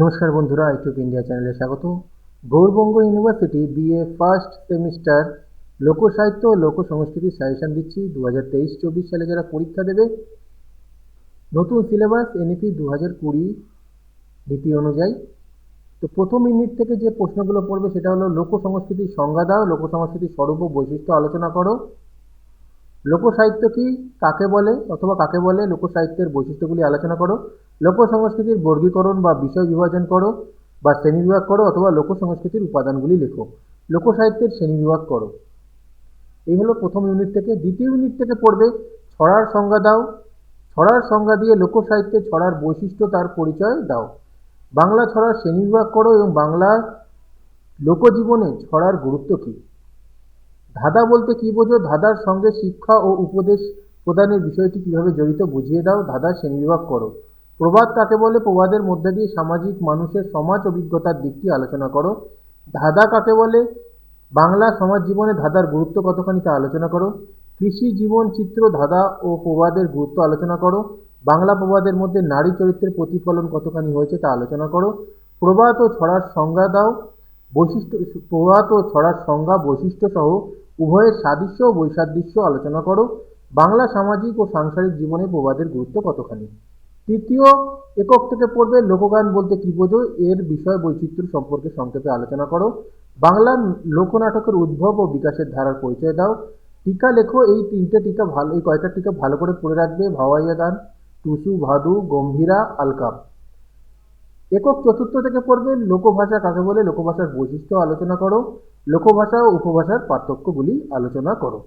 নমস্কার বন্ধুরা আইটিউব ইন্ডিয়া চ্যানেলে স্বাগত। Gourbanga university BA first semester লোকসাহিত্য ও লোক সংস্কৃতির সাজেশন দিচ্ছি। দু হাজার তেইশ চব্বিশ সালে যারা পরীক্ষা দেবে, নতুন সিলেবাস এনইপি দু হাজার কুড়ি নীতি অনুযায়ী। তো প্রথম ইউনিট থেকে যে প্রশ্নগুলো পড়বে সেটা হলো লোক সংস্কৃতির সংজ্ঞা দাও লোক সংস্কৃতির স্বরূপ ও বৈশিষ্ট্য আলোচনা করো। লোকসাহিত্য কি, কাকে বলে, অথবা কাকে বলে লোকসাহিত্যের বৈশিষ্ট্যগুলি আলোচনা করো। লোক সংস্কৃতির বর্গীকরণ বা বিষয় বিভাজন করো বা শ্রেণীবিভাগ করো অথবা লোক সংস্কৃতির উপাদানগুলি লেখো। লোকসাহিত্যের শ্রেণীবিভাগ করো। এই হলো প্রথম ইউনিট থেকে। দ্বিতীয় ইউনিট থেকে পড়বে, ছড়ার সংজ্ঞা দাও। ছড়ার সংজ্ঞা দিয়ে লোকসাহিত্যে ছড়ার বৈশিষ্ট্য তার পরিচয় দাও। বাংলা ছড়ার শ্রেণীবিভাগ করো এবং বাংলার লোকজীবনে ছড়ার গুরুত্ব কী? ধাঁধা বলতে কী বোঝো? ধাঁধার সঙ্গে শিক্ষা ও উপদেশ প্রদানের বিষয়টি কীভাবে জড়িত বুঝিয়ে দাও। ধাঁধার শ্রেণীবিভাগ করো। প্রবাদ কাকে বলে? প্রবাদের মধ্যে দিয়ে সামাজিক মানুষের সমাজ অভিজ্ঞতার দিকটি আলোচনা করো। ধাঁধা কাকে বলে? বাংলা সমাজ জীবনে ধাঁধার গুরুত্ব কতখানি তা আলোচনা করো। কৃষি জীবন চিত্র, ধাঁধা ও প্রবাদের গুরুত্ব আলোচনা করো। বাংলা প্রবাদের মধ্যে নারী চরিত্রের প্রতিফলন কতখানি হয়েছে তা আলোচনা করো। প্রবাদ ও ছড়ার সংজ্ঞা দাও। বৈশিষ্ট্য, প্রবাদ ও ছড়ার সংজ্ঞা বৈশিষ্ট্য সহ উভয়ের সাদৃশ্য ও বৈসাদৃশ্য আলোচনা করো। বাংলা সামাজিক ও সাংসারিক জীবনে প্রবাদের গুরুত্ব কতখানি? তৃতীয় একক থেকে পড়বে লোকগান বলতে কী বোঝো? এর বিষয় বৈচিত্র্য সম্পর্কে সংক্ষেপে আলোচনা করো। বাংলা লোকনাটকের উদ্ভব ও বিকাশের ধারার পরিচয় দাও। টিকা লেখো, এই তিনটে টিকা ভালো, এই কয়টা টিকা ভালো করে পড়ে রাখবে। ভাওয়াইয়া গান, টুসু, ভাদু, গম্ভীরা আলকাপ একক চতুর্থ থেকে পড়বে লোকভাষা কাকে বলে? লোকভাষার বৈশিষ্ট্য আলোচনা করো। লোকভাষা ও উপভাষার পার্থক্যগুলি আলোচনা করো।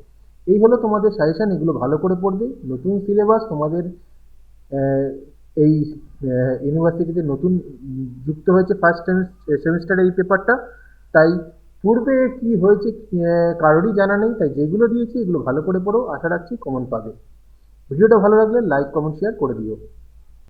এই হলো তোমাদের সাজেশন এগুলো ভালো করে পড়বে। নতুন সিলেবাস তোমাদের এই ইউনিভার্সিটিতে নতুন যুক্ত হয়েছে ফার্স্ট সেমিস্টারে এই পেপারটা তাই পূর্বে কি হয়েছে কারোরই জানা নেই, তাই যেগুলো দিয়েছি এগুলো ভালো করে পড়ো, আশা রাখছি কমন পাবে। ভিডিওটা ভালো লাগলে লাইক কমেন্ট শেয়ার করে দিও।